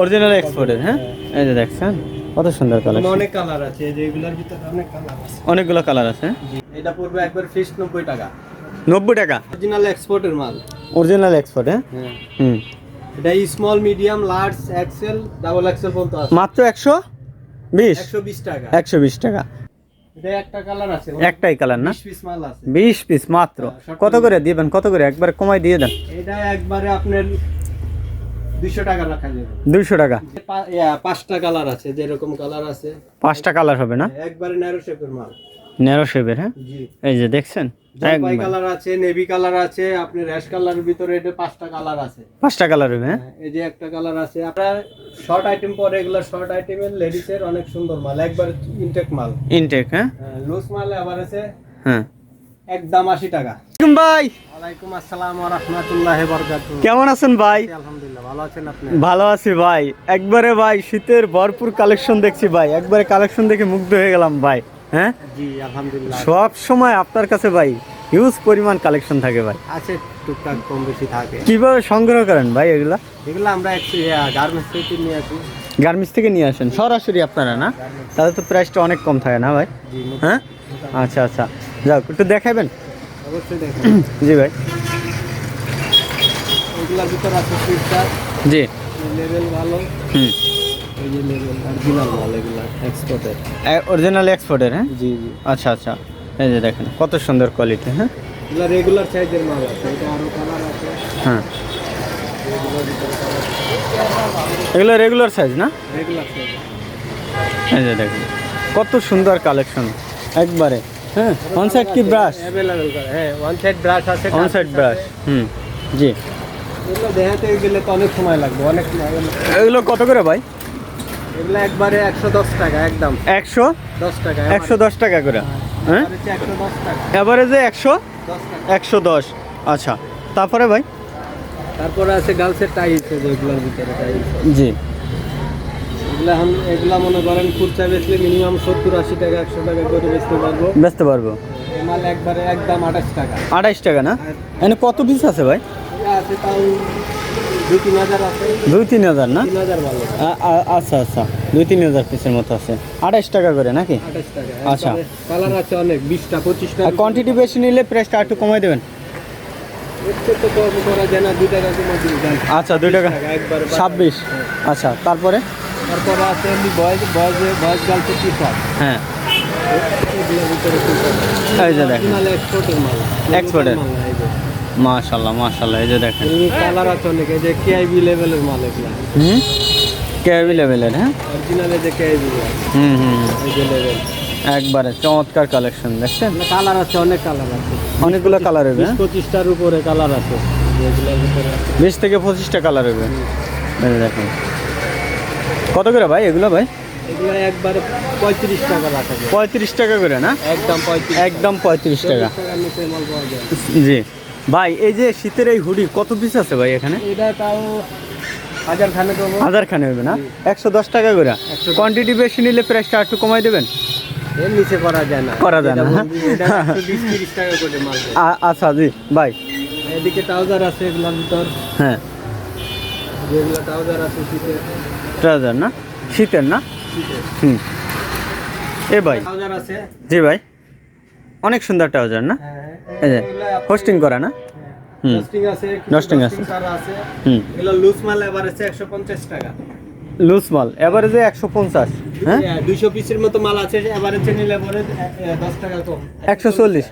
Original এক্সপোর্টের হ্যাঁ? এই যে দেখছেন কত সুন্দর কালার অনেক কালার আছে এই যে এগুলোর ভিতরে অনেক কালার আছে। অনেকগুলো কালার আছে হ্যাঁ? এটা পড়বে একবার ফিক্স নব্বই টাকা। নব্বই টাকা? অরিজিনাল এক্সপোর্টের মাল। অরিজিনাল এক্সপোর্ট হ্যাঁ? হ্যাঁ। হুম। এটা small medium large XL double XL পর্যন্ত আছে। মাত্র একশো বিশ? একশো বিশ টাকা। একশো বিশ টাকা। এটা একটা কালার আছে একটাই কালার না? বিশ পিস মাল আছে। বিশ পিস মাত্র। হ্যাঁ, কত করে দিবেন কত করে? একবার কমাই দিয়ে দেন। এটা একবারে আপনার দুইশো টাকা রাখা যাবে। টাকা? পাঁচটা কালার আছে যেরকম কালার আছে। পাঁচটা কালার হবে না? একবারে ন্যারো শেপের মাল। ন্যারো শেপের হ্যাঁ? এই যে দেখছেন? জলপাই কালার আছে নেভি কালার আছে আপনার র্যাশ কালারের ভিতরে এটা পাঁচটা কালার আছে। পাঁচটা কালার হ্যাঁ? হ্যাঁ, এই যে একটা কালার আছে আপনার শর্ট আইটেম পরে এগুলো শর্ট আইটেমের লেডিসের অনেক সুন্দর মাল একবার ইনটেক মাল। ইনটেক হ্যাঁ? লুজ মাল আবার আছে। হ্যাঁ। একদম আশি টাকা। ভাই। ওয়ালাইকুম আসসালাম ওয়া রাহমাতুল্লাহি ওয়া বারাকাতুহু। কেমন আছেন ভাই? আলহামদুলিল্লাহ ভালো আছেন আপনি? ভালো আছি ভাই। একবারে ভাই শীতের ভরপুর কালেকশন দেখছি ভাই। একবারে কালেকশন দেখে মুগ্ধ হয়ে গেলাম ভাই হ্যাঁ? জি আলহামদুলিল্লাহ। সব সময় আপনার কাছে ভাই হিউজ পরিমাণ কালেকশন থাকে ভাই। আছে টুকটাক কম বেশি থাকে। কীভাবে সংগ্রহ করেন ভাই এগুলা? এগুলো আমরা গার্মেন্টস থেকে নিয়ে আসি। গার্মেন্টস থেকে নিয়ে আসেন। সরাসরি আপনারা না? তাহলে তো প্রাইসটা অনেক কম থাকে না ভাই? হ্যাঁ? আচ্ছা আচ্ছা। যাও একটু দেখাবেন? অবশ্যই জি ভাই। এগুলোর ভিতর আছে সুইটার জি। লেভেল ভালো। হুম। এই যে লেভেল অরিজিনাল মাল এগুলো এক্সপোর্টের অরিজিনাল এক্সপোর্টের হ্যাঁ? জি জি। আচ্ছা আচ্ছা। এই যে দেখেন কত সুন্দর কোয়ালিটি হ্যাঁ? এগুলো রেগুলার সাইজের মাল আছে এটা আরও কালার আছে। হ্যাঁ। এগুলো রেগুলার সাইজ না? রেগুলার সাইজ এই যে দেখেন কত সুন্দর কালেকশন একবারে। হ্যাঁ সাইড কি ব্রাশ অ্যাভেলেবল হ্যাঁ ওয়ান সাইড ব্রাশ আছে। সাইড ব্রাশ হুম জি। এগুলো দেখাতে গেলে তো অনেক সময় লাগবে অনেক এগুলো কত করে ভাই? এগুলো একবারে একশো দশ টাকা একদম। একশো? দশ টাকা একশো দশ টাকা করে। হ্যাঁ একশো দশ টাকা। এভারেজে একশো? একশো দশ আচ্ছা। তারপরে ভাই? তারপরে আছে গার্লসের টাইলস যেগুলোর ভিতরে টাইলস জি। এখন এগুলা মনে করেন খুচরা বেচলে মিনিমাম সত্তর আশি টাকা একশো টাকা করে বেচতে পারব। বেচতে পারব। মাল একবারে একদম আঠাশ টাকা। আঠাইশ টাকা না? এখানে কত পিস আছে ভাই? আছে তাও দুই তিন হাজার না? আচ্ছা আচ্ছা। দুই তিন হাজার পিসের মতো আছে। আঠাইশ টাকা করে নাকি? আচ্ছা। কালার আছে অনেক বিশটা পঁচিশটা কোয়ান্টিটি বেশি নিলে প্রাইসটা একটু কমাই দেবেন? আচ্ছা দুই টাকা। ছাব্বিশ। আচ্ছা তারপরে? তারপরে আছে এমনি boys boys boys T shirt হ্যাঁ। এই যে দেখেন। এক্সপোর্টের মাল। এই যে। দেখেন। কালার আছে অনেক এই যে কেআইবি লেভেলের মাল এগুলো। হুম? কেবি লেভেলের হ্যাঁ? অরিজিনালে যে কেআইবি হুম হুম হুম। এই যে লেভেল একবারে চমৎকার কালেকশন দেখছেন? কালার আছে অনেক কালার আছে। অনেকগুলো কালার হবে হ্যাঁ? পঁচিশটার উপরে কালার আছে। বিশ থেকে পঁচিশটা কালার হবে। দেখেন। কত করে ভাই এগুলো ভাই? এগুলো একবারে পঁয়ত্রিশ টাকা রাখা যায়। পঁয়ত্রিশ টাকা করে না? একদম পঁয়ত্রিশ একদম পঁয়ত্রিশ টাকা। জি। ভাই এই যে শীতের এই হুডি কত পিস আছে ভাই এখানে? এটা তাও হাজার খানে হাজার খানে হবে না? একশো দশ টাকা করে। কোয়ান্টিটি বেশি নিলে প্রাইসটা একটু কমাই দেবেন? এর নিচে করা যায় না। করা যায় না, হ্যাঁ? টাকা করে মাল আচ্ছা জি ভাই। এদিকে ট্রাউজার আছে এগুলোর ভিতর। হ্যাঁ। যেগুলো ট্রাউজার আছে শীতের। ট্রাউজার না? শীতের না? হুম। এ ভাই। জি ভাই। অনেক সুন্দর ট্রাউজার না? হ্যাঁ। এই যে হোস্টিং করা না? হুম। ডাস্টিং আছে। হুম। লুজ মাল এবার আছে একশো পঞ্চাশ টাকা। লুজ মাল। এভারেজে একশো পঞ্চাশ। হ্যাঁ? দুইশো পিসের মতো মাল আছে নিলে পরে এ- এ, দশ টাকা কম। একশো চল্লিশ।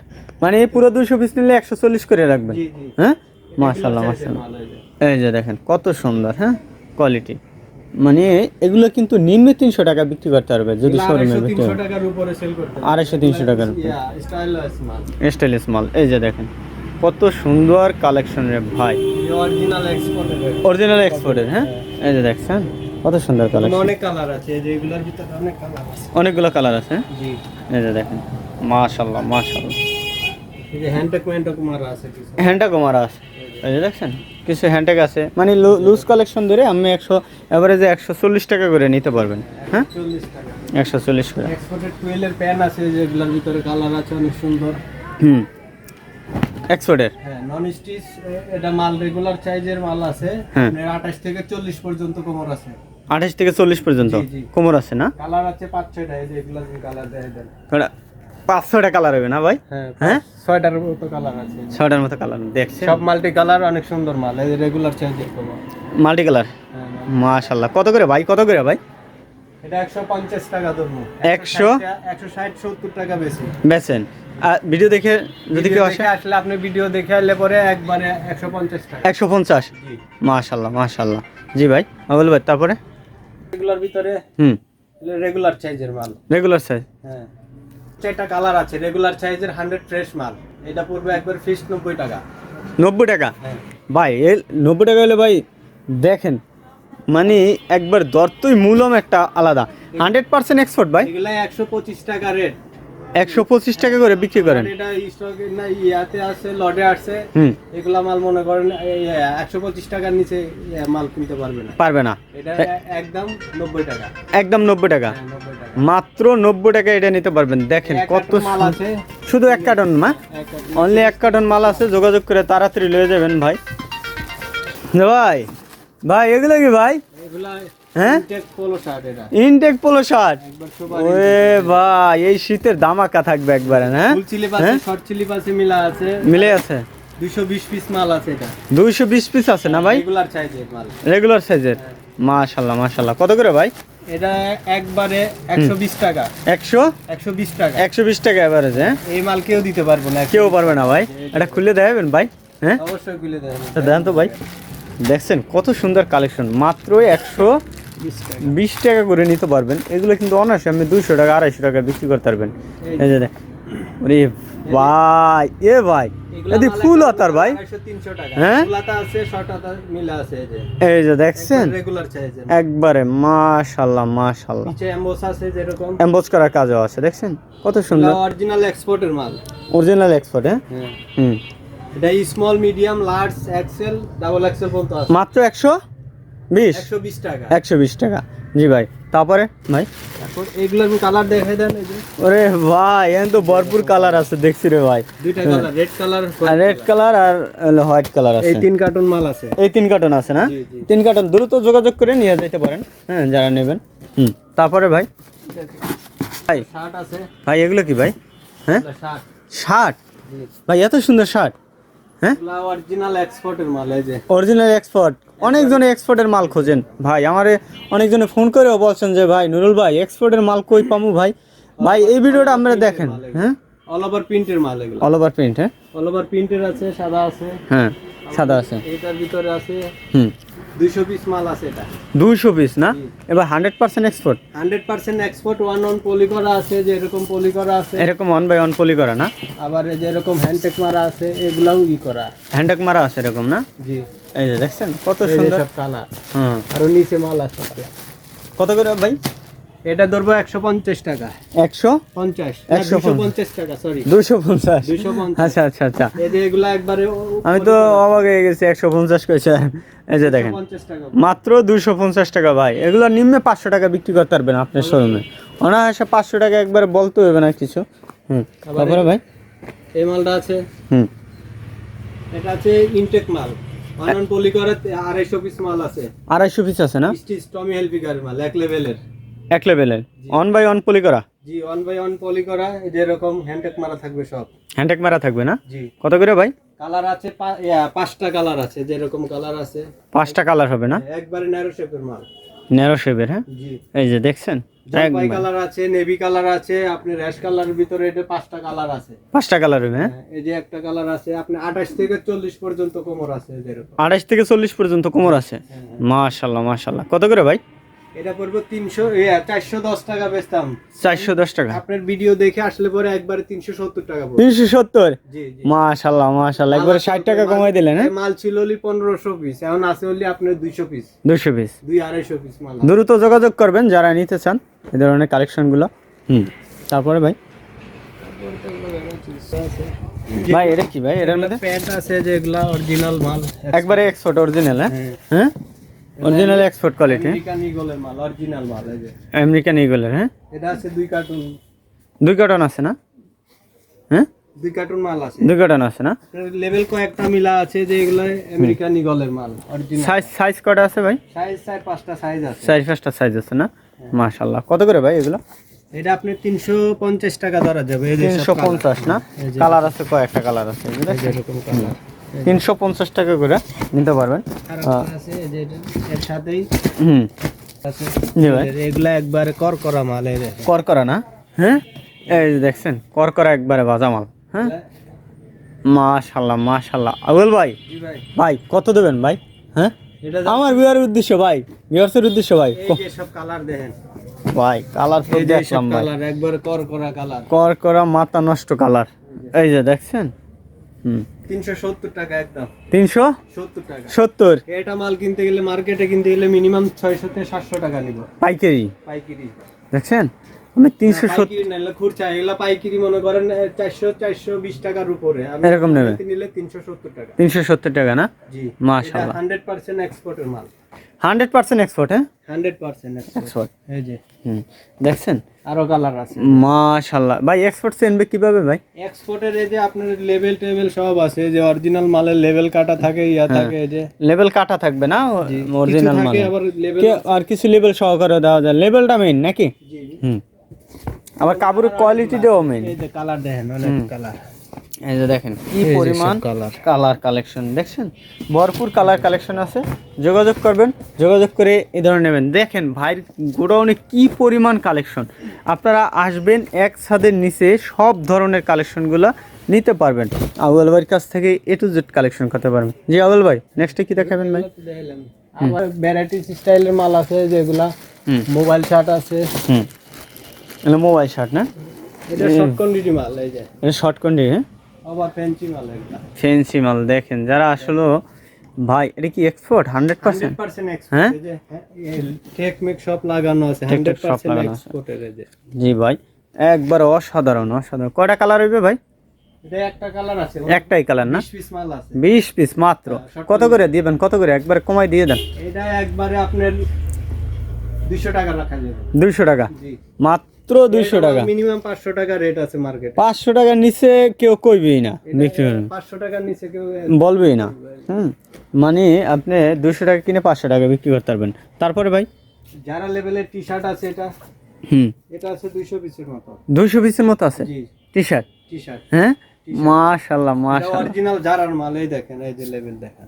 মানে পুরো পিস নিলে একশো চল্লিশ করে রাখবেন। হ্যাঁ? মাশাল্লাহ মাশাল্লাহ এই যে দেখেন কত সুন্দর হ্যাঁ? কোয়ালিটি মানে এগুলো কিন্তু নিম্ন তিনশো টাকা বিক্রি করতে পারবে যদি শোরুমে বিক্রি আড়াইশো তিনশো টাকার স্টাইলিশ মাল। এই যে দেখেন কত সুন্দর কালেকশন রে ভাই। অরিজিনাল এক্সপোর্টের হ্যাঁ? এই যে দেখছেন কত সুন্দর কালেকশন অনেক কালার আছে এই যে এগুলোর ভিতরে অনেক কালার আছে। অনেকগুলো কালার আছে হ্যাঁ? জি। এই যে দেখেন মাশাল্লাহ মাশাল্লাহ এই যে হ্যান্ডটেক ম্যান্টক মারা আছে কিছু। হ্যান্ডটাক মারা আছে। দেখছেন কিছু হ্যান্ডটাক আছে। মানে লুজ কালেকশন ধরে আপনি একশো অ্যাভারেজে একশো চল্লিশ টাকা করে নিতে পারবেন। হ্যাঁ? একশো চল্লিশ করে। টুয়েলের প্যান আছে যেগুলোর ভিতরে কালার আছে অনেক সুন্দর। হুম। এক্সপোর্টের হ্যাঁ নন স্টিচ এটা মাল রেগুলার সাইজের মাল আছে। হ্যাঁ। আঠাশ থেকে চল্লিশ পর্যন্ত কোমর আছে। আঠাশ থেকে চল্লিশ পর্যন্ত। কোমর আছে না? কালার আছে পাঁচ ছয়টা এই যে এগুলা কালার দেখে দেন। পাঁচশোটা কালার হবে না ভাই? হ্যাঁ হ্যাঁ? ছয়টার মতো কালার আছে। ছটার মতো কালার দেখছে সব মাল্টি কালার অনেক সুন্দর মাল। এই রেগুলার সাইজের কোমর মাল্টি কালার মাশাল্লাহ কত করে ভাই? কত করে ভাই? এটা একশো পঞ্চাশ টাকা ধরবো। একশো? একশো ষাট সত্তর টাকা বেশি। বেছেন আর ভিডিও দেখে যদি কেউ আসে আসলে আপনি ভিডিও দেখে আসলে পরে একবারে একশো পঞ্চাশ টাকা। একশো পঞ্চাশ? জি। মাশাল্লাহ মাশাল্লাহ জি ভাই আবুল ভাই তারপরে? রেগুলার ভিতরে হুম। রেগুলার সাইজের মাল। রেগুলার সাইজ হ্যাঁ। চারটা কালার আছে রেগুলার সাইজের হান্ড্রেড ফ্রেশ মাল। এটা পড়বে একবার ফিক্স নব্বই টাকা। নব্বই টাকা? হ্যাঁ। ভাই এ নব্বই টাকা হলে ভাই দেখেন মানে একবার দরতই মূলম একটা আলাদা। হান্ড্রেড পার্সেন্ট এক্সপোর্ট ভাই। এগুলা একশো পঁচিশ টাকা রেট একশো পঁচিশ টাকা করে বিক্রি করেন। এটা স্টকে না ইয়াতে আছে লডে আছে। হুম। এগুলা মাল মনে করেন একশো পঁচিশ টাকার নিচে মাল কিনতে পারবে না। পারবে না। এটা একদম নব্বই টাকা। একদম নব্বই টাকা। হ্যাঁ, নব্বই টাকা মাত্র নব্বই টাকা এটা নিতে পারবেন। দেখেন কত শুধু এক কার্টন মা অনলি এক কার্টন মাল আছে যোগাযোগ করে তাড়াতাড়ি লয়ে যাবেন ভাই। ভাই ভাই এগুলো কি ভাই? হ্যাঁ? ইনটেক পোলো শার্ট ওরে ভাই এই শীতের দামাকা থাকবে একবারে হ্যাঁ? আছে। মিলে আছে? দুইশো বিশ পিস মাল আছে এটা। পিস আছে না ভাই? রেগুলার সাইজের মাল। রেগুলার সাইজের মাশাল্লাহ মাশাল্লাহ। কত করে ভাই? এটা একবারে একশো বিশ টাকা। টাকা। একশো বিশ টাকা এভারেজ হ্যাঁ? এই মাল কেউ দিতে পারব না কেউ পারবে না ভাই। এটা খুলে দেবেন ভাই হ্যাঁ? অবশ্যই খুলে দেন দেন তো ভাই। দেখছেন কত সুন্দর কালেকশন মাত্র একশো বিশ টাকা। করে নিতে পারবেন। এগুলো কিন্তু অনার্সে আপনি দুইশো টাকা আড়াইশো টাকা বিক্রি করতে পারবেন। এই যে ভাই এ ভাই। এদি ফুল হতার ভাই। হ্যাঁ? এই যে। এই যে দেখছেন? একবারে মাশাল্লাহ মাশাল্লাহ। এমবোস করার কাজও আছে দেখছেন? কত সুন্দর। অরিজিনাল এক্সপোর্টের মাল। অরিজিনাল এক্সপোর্ট হ্যাঁ? হ্যাঁ। হুম। এটা small medium large XL double XL পর্যন্ত আছে। মাত্র একশো বিশ? একশো বিশ টাকা। একশো বিশ টাকা। জি ভাই। তারপরে? ভাই? এখন কালার দেখাই দেন ওরে ভাই এখন তো ভরপুর কালার আছে দেখছি রে ভাই। দুইটা colour red colour red colour আর হোয়াইট কালার এই আছে। তিন কার্টুন মাল আছে। এই তিন কার্টন আছে না। তিন কার্টন দ্রুত যোগাযোগ করে নিয়ে যেতে পারেন। হ্যাঁ যারা নেবেন। হুম। তারপরে ভাই? ভাই। শার্ট আছে। ভাই এগুলো কি ভাই? হ্যাঁ? শার্ট। শার্ট? ভাই এত সুন্দর শার্ট। হ্যাঁ? অরিজিনাল এক্সপোর্টের মাল এই যে। অরিজিনাল এক্সপোর্ট অনেকজনে এক্সপোর্টের মাল খোঁজেন। ভাই আমারে অনেকজনে ফোন করেও বলছেন যে ভাই নুরুল ভাই এক্সপোর্টের মাল কই পামু ভাই? ভাই এই ভিডিওটা আপনারা দেখেন হ্যাঁ? অল ওভার প্রিন্টের মাল এগুলো। অল ওভার প্রিন্ট হ্যাঁ? অল ওভার প্রিন্টের আছে সাদা আছে। হ্যাঁ সাদা আছে। এটার ভিতরে আছে হুম। দুইশো পিস মাল আছে এটা। দুইশো পিস না? এবার hundred percent export hundred percent export one on poly করা আছে যে এরকম পলি করা আছে। এরকম ওয়ান বাই ওয়ান পলি করা না? আবার এই যে এরকম হ্যান্ডটেক মারা আছে এগুলাও ই করা। হ্যান্ডেক মারা আছে এরকম না? জি। এই যে দেখছেন কত সুন্দর। সব কালার। হুম আরও নিচে মাল আছে কত করে ভাই? এটা ধরবো একশো পঞ্চাশ টাকা। একশো? পঞ্চাশ। একশো পঞ্চাশ। টাকা সরি দুশো পঞ্চাশ। আচ্ছা আচ্ছা আচ্ছা। এগুলা একবারে আমি তো অবাক হয়ে গেছি একশো পঞ্চাশ কইছে। এই যে দেখেন। মাত্র দুশো পঞ্চাশ টাকা ভাই। এগুলো নিম্নে পাঁচশো টাকা বিক্রি করতে পারবেন আপনার শোরুমে। অনায়াসে পাঁচশো টাকা একবার বলতে হবে না কিছু। হুম। তারপরে ভাই? এই মালটা আছে। হুম। এটা আছে ইনটেক মাল। ওয়ান অন পলি করা আড়াইশো পিস মাল আছে। আড়াইশো পিস আছে না? স্টিচ টমি হেলপিকারের মাল এক লেভেলের। এক লেভেলের? অন বাই অন পলি করা জি ওয়ান বাই ওয়ান পলি করা এই এরকম হ্যান্ডটেক মারা থাকবে সব। হ্যান্ডেক মারা থাকবে না? জি। কত করে ভাই? কালার আছে পাঁচটা কালার আছে যেরকম কালার আছে। পাঁচটা কালার হবে না? একবারে ন্যারো শেপের মাল। ন্যারো শেপের হ্যাঁ? জি। এই যে দেখছেন? জলপাই। কালার আছে? নেভি কালার আছে আপনি র্যাশ কালারের ভিতরে এটা পাঁচটা কালার আছে। পাঁচটা কালার হ্যাঁ? হ্যাঁ, এই যে একটা কালার আছে আপনি আঠাশ থেকে চল্লিশ পর্যন্ত কোমর আছে থেকে চল্লিশ পর্যন্ত কোমর আছে? হ্যাঁ, মাশাল্লাহ। কত করে ভাই? এটা পড়বে তিনশো চারশো দশ টাকা বেচতাম। চারশো দশ টাকা। আপনার ভিডিও দেখে আসলে পরে একবারে তিনশো সত্তর টাকা তিনশো সত্তর? মাশাল্লাহ মাশাল্লাহ একবারে ষাট টাকা কমাই দিলেন হ্যাঁ? মাল ছিল হলি পনেরোশো পিস এখন আছে হলি আপনার দুইশো পিস দুশো পিস দুই আড়াইশো পিস মাল দ্রুত যোগাযোগ করবেন যারা নিতে চান এই ধরনের কালেকশনগুলো হুম। তারপরে ভাই? ভাই এটা কি ভাই? এটার মধ্যে? প্যান্ট আছে যেগুলা অরিজিনাল মাল। একবারে এক্সপোর্ট অরিজিনাল হ্যাঁ। হ্যাঁ। হ্যাঁ অরিজিনাল এক্সপোর্ট কোয়ালিটি আমেরিকান ইগলের মাল অরিজিনাল মাল এই যে। আমেরিকান ইগলের হ্যাঁ? এটা আছে দুই কার্টুন দুই কার্টন আছে না? হ্যাঁ? দুই কার্টুন মাল আছে। দুই কার্টন আছে না? লেভেল কয়েকটা মিলা আছে যে এগুলো আমেরিকান ইগলের মাল অরিজিনাল সাইজ সাইজ কটা আছে ভাই? সাইজ সাইজ পাঁচটা সাইজ আছে। চার পাঁচটা সাইজ আছে না? মাশাল্লাহ কত করে ভাই এগুলো? এটা আপনি তিনশো পঞ্চাশ টাকা ধরা যাবে এই যে সব তিনশো colour। পঞ্চাশ না? কালার আছে কয়েকটা কালার আছে এরকম কালার তিনশো পঞ্চাশ টাকা করে নিতে পারবেন। হুম। জি ভাই। এগুলা একবারে মাল করকরা না? হ্যাঁ? এই যে দেখছেন করকরা একবারে ভাজা মাল হ্যাঁ? মাশাল্লাহ মাশাল্লাহ। আবুল ভাই ভাই। ভাই কত দেবেন ভাই? হ্যাঁ? আমার উদ্দেশ্য ভাই বিয়ার্সের উদ্দেশ্য ভাই। সব কালার দেখেন। ভাই কালার তো দেখলাম ভাই। কর করা কালার কর করা মাথা নষ্ট কালার এই যে দেখছেন? হুম। তিনশো সত্তর টাকা একদম। তিনশো? সত্তর টাকা। সত্তর? এটা মাল কিনতে গেলে মার্কেটে কিনতে গেলে মিনিমাম ছয়শো থেকে সাতশো টাকা নিব। পাইকারি? পাইকারি। দেখছেন? পাইকারি নাইলে খুরচা এগুলা পাইকারি মনে করেন চারশো চারশো বিশ টাকার উপরে। এরকম নেবে? নিলে তিনশো সত্তর টাকা। তিনশো সত্তর টাকা না? জি। মাশাআল্লাহ। হান্ড্রেড পার্সেন্ট এক্সপোর্টের মাল। হান্ড্রেড পার্সেন্ট এক্সপোর্ট হ্যাঁ? হান্ড্রেড পার্সেন্ট এক্সপোর্ট এই যে। হুম। দেখছেন? আরও কালার আছে। মাশাল্লাহ ভাই এক্সপোর্ট চেনবে কীভাবে ভাই? এক্সপোর্টের এই যে আপনার লেভেল টেবিল সব আছে যে অরিজিনাল মালের লেভেল কাটা থাকে ইয়া থাকে এই যে। লেভেল কাটা থাকবে না? অরিজিনাল মাল আবার আর কিছু লেভেল সহকারে দেওয়া যায়। লেভেলটা মেইন নাকি। হুম। আবার কাপড়ের কোয়ালিটি দেওয়া মেইন এই যে কালার দেখেন অনেক কালার এই যে দেখেন কি পরিমাণ colour। কালার কালেকশন দেখছেন? ভরপুর কালার কালেকশন আছে। যোগাযোগ করবেন যোগাযোগ করে এই ধরনের নেবেন। দেখেন ভাইয়ের গোডাউনে কি পরিমাণ কালেকশন আপনারা আসবেন এক ছাদের নিচে সব ধরনের কালেকশনগুলো নিতে পারবেন। আউয়াল ভাইয়ের কাছ থেকে এ টু জেড কালেকশন করতে পারবেন। জি আউয়াল ভাই নেক্সটে কি দেখাবেন ভাই? আবার ভ্যারাইটিস স্টাইলের মাল আছে যেগুলা মোবাইল শার্ট আছে। হুম। মোবাইল শার্ট না? এটা শর্ট কোয়ান্টিটি মাল এই যে। এটা শর্ট কন্ডি হ্যাঁ? আবার ফ্যান্সি মাল এগুলা ফেন্সি মাল দেখেন যারা আসলে ভাই এটা কি এক্সপোর্ট হান্ড্রেড পার্সেন্ট 100% এক্সপোর্ট হ্যাঁ? টেক মেক সব লাগানো আছে Tech Tech সব 100% এক্সপোর্টের যে। জি ভাই একবার অসাধারণ অসাধারণ। কয়টা কালার হইবে ভাই? কালার একটাই কালার না? 20 পিস মাল আছে। বিশ পিস মাত্র। কত করে দিবেন? কত করে? একবার কমাই দিয়ে দেন। এটা একবারে আপনার 200 টাকা রাখা যাবে। দুইশো টাকা? জি। মাত্র দুইশো টাকা। মিনিমাম 500 টাকা রেট আছে মার্কেটে পাঁচশো টাকার নিচে কেউ কইবেই না বিক্রি 500 টাকার নিচে কেউ বলবেই না। হুম। মানে আপনি দুইশো টাকা কিনে পাঁচশো টাকা বিক্রি করতে পারবেন। তারপরে ভাই? যারা লেভেলের টি শার্ট আছে এটা হুম। এটা আছে 200 পিসের মতো। দুইশো পিসের মতো আছে? টি শার্ট টি শার্ট হ্যাঁ মাশাল্লাহ মাশাল্লাহ। অরিজিনাল জারার মাল এই দেখেন এই যে লেভেল দেখেন।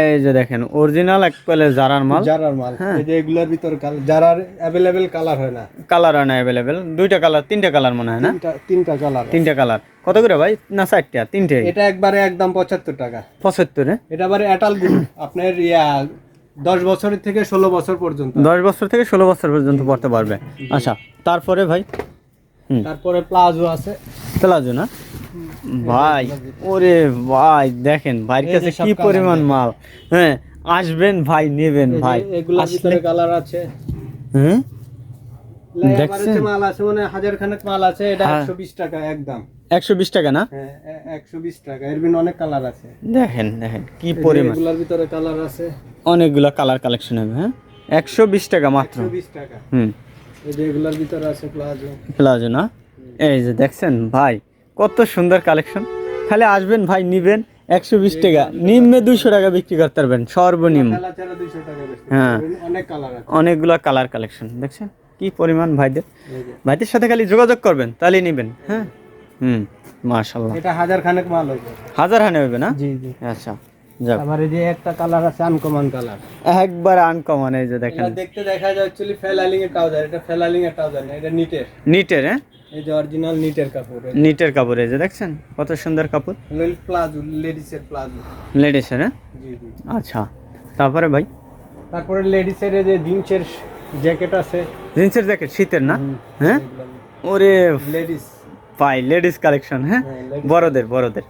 এই যে দেখেন অরিজিনাল এক পেলে জারার মাল। জারার মাল। হ্যাঁ। এই যে এগুলোর ভিতর জারার অ্যাভেলেবেল কালার হয় না। কালার হয় না অ্যাভেলেবেল দুইটা কালার তিনটা কালার মনে হয় না? তিনটা তিনটা কালার তিনটা কালার কত করে ভাই? না চারটা তিনটে? এটা একবারে একদম পঁচাত্তর টাকা। পঁচাত্তর হ্যাঁ? এটা আবার অ্যাটাল গ্রুপ আপনার ইয়া দশ বছরের থেকে ষোলো বছর পর্যন্ত। দশ বছর থেকে ষোলো বছর পর্যন্ত পড়তে পারবে। আচ্ছা তারপরে ভাই? তারপরে প্লাজো আছে। প্লাজো না? ভাই ওরে ভাই দেখেন ভাইয়ের কাছে কি পরিমাণ মাল? হ্যাঁ আসবেন ভাই নেবেন ভাই। ভিতরে কালার আছে। হ্যাঁ লাই দেখছেন? মাল আছে মানে হাজার খানেক মাল আছে এটা হ্যাঁ। একশো বিশ টাকা একদম। একশো বিশ টাকা না? হ্যাঁ একশো বিশ টাকা এর ভিতরে অনেক কালার আছে। দেখেন দেখেন কি পরিমাণ। এগুলোর ভিতরে কালার আছে। অনেকগুলো কালার কালেকশন হবে হ্যাঁ? একশো বিশ টাকা মাত্র। একশো বিশ টাকা। হুম। এই যে এগুলোর ভিতরে আছে প্লাজো। প্লাজো না? এই যে দেখছেন ভাই কত সুন্দর কালেকশন। খালি আসবেন ভাই নিবেন একশো বিশ টাকা। নিম্নে দুইশো টাকা বিক্রি করতে পারবেন সর্বনিম্ন। হ্যাঁ। অনেকগুলো কালার কালেকশন দেখছেন? কি পরিমাণ ভাইদের। ভাইদের সাথে খালি যোগাযোগ করবেন তাহলেই নিবেন হ্যাঁ? হুম মাশাল্লাহ এটা হাজার খানেক মাল হইবে। হাজার হানে হবে না? জি জি। আচ্ছা যাক। আবার এই যে একটা কালার আছে আনকমন কালার। একবার আনকমন এই যে দেখেন। দেখতে দেখা যায় অ্যাকচুয়ালি ফেলালিং এর ট্রাউজার এটা ফেলালিং এর ট্রাউজার না এটা নিটের নিটের হ্যাঁ? এই যে অরিজিনাল নিটের কাপড় নিটের কাপড় এই যে দেখছেন? কত সুন্দর কাপড়। প্লাজো লেডিস এর প্লাজো লেডিসের হ্যাঁ? জি জি। আচ্ছা। তারপরে ভাই? তারপরে লেডিস এর এই যে জিন্সের জ্যাকেট আছে। জিন্সের জ্যাকেট শীতের না? হ্যাঁ? ওরে লেডিস পাই লেডিস কালেকশন হ্যাঁ? হ্যাঁ, বড়দের বড়দের।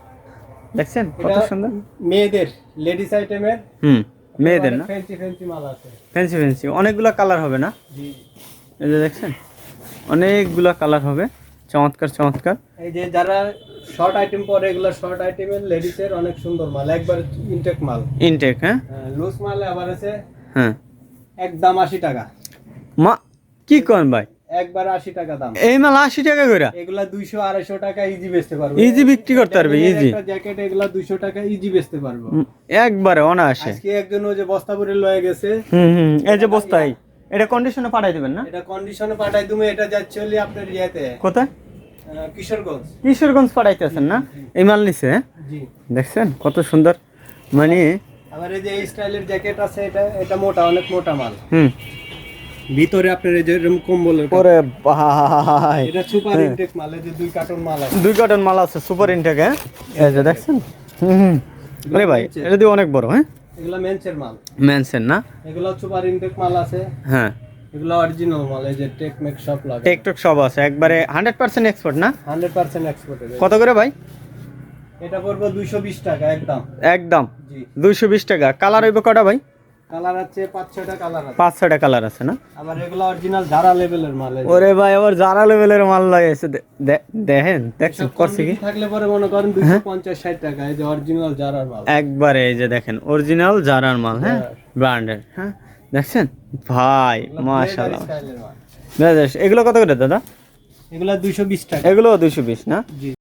দেখছেন? কত সুন্দর? মেয়েদের লেডিস আইটেমের হুম মেয়েদের না? ফ্যান্সি ফ্যান্সি মাল আছে। ফ্যান্সি ফ্যান্সি অনেকগুলো কালার হবে না? জি। এই যে দেখছেন? অনেকগুলো কালার হবে। চমৎকার চমৎকার। এই যে যারা শর্ট আইটেম পরে এগুলো শর্ট আইটেমের লেডিস এর অনেক সুন্দর মাল একবার ইনটেক মাল। ইনটেক হ্যাঁ? লুজ মাল আবার আছে হ্যাঁ। একদম আশি টাকা। মা কি করেন ভাই? একবার আশি টাকা দাম। এই মাল আশি টাকা করে এগুলা দুইশো আড়াইশো টাকা ইজি বেচতে পারব। ইজি বিক্রি করতে পারবে ইজি জ্যাকেট এগুলা দুইশো টাকা ইজি বেচতে পারব। একবারে অনায়াসে। আজকে একজন ওই যে বস্তা ভরে লয়ে গেছে। হুম হুম এই যে বস্তায়। এটা কন্ডিশনে পাঠাই দেবেন না? এটা কন্ডিশনে পাঠাই তুমি এটা যাচ্ছে হলে আপনার ইয়েতে। কোথায়? কিশোরগঞ্জ। কিশোরগঞ্জ পাঠাইতেছেন না? এই মাল নিছে হ্যাঁ? জি। দেখছেন? কত সুন্দর। মানে আবার এই যে এই স্টাইলের জ্যাকেট আছে এটা এটা মোটা অনেক মোটা মাল। হুম। ভিতরে আপনার এই যে এরকম কম্বলের পরে ভাই। এটা সুপার ইনটেক মাল এই যে দুই কার্টন মাল আছে। দুই কার্টন মাল আছে সুপার ইনটেক হ্যাঁ? এই যে দেখছেন? হুম হুম। আরে ভাই এটা দিয়ে অনেক বড় হ্যাঁ? এগুলা মেন্সের মাল। মেনসের না? এগুলা সুপার ইনটেক মাল আছে। হ্যাঁ। এগুলো অরিজিনাল মাল এই যে টেক মেক সব লাগে। টেকটক সব আছে। একবারে হান্ড্রেড পার্সেন্ট এক্সপোর্ট না? 100% এক্সপোর্ট কত করে ভাই? এটা পড়ব দুইশো বিশ টাকা একদম। একদম। জি। দুইশো বিশ টাকা। কালার হইব কটা ভাই? কালার আছে পাঁচ ছয়টা কালার আছে। পাঁচ ছটা কালার আছে না? আবার এগুলো অরিজিনাল ধারা লেভেলের মাল ওরে ভাই আবার যারা লেভেলের মাল লাগাইছে দেখেন দেখছেন করছে কি? থাকলে পরে মনে করেন দুইশো পঞ্চাশ ষাট টাকা এই যে অরিজিনাল জারার মাল। একবারে এই যে দেখেন অরিজিনাল জারার মাল হ্যাঁ? ব্র্যান্ডের হ্যাঁ? দেখছেন? ভাই মাশাআল্লাহ। এগুলো কত করে দাদা? এগুলো দুইশো বিশ টাকা। এগুলো দুইশো বিশ না? জি।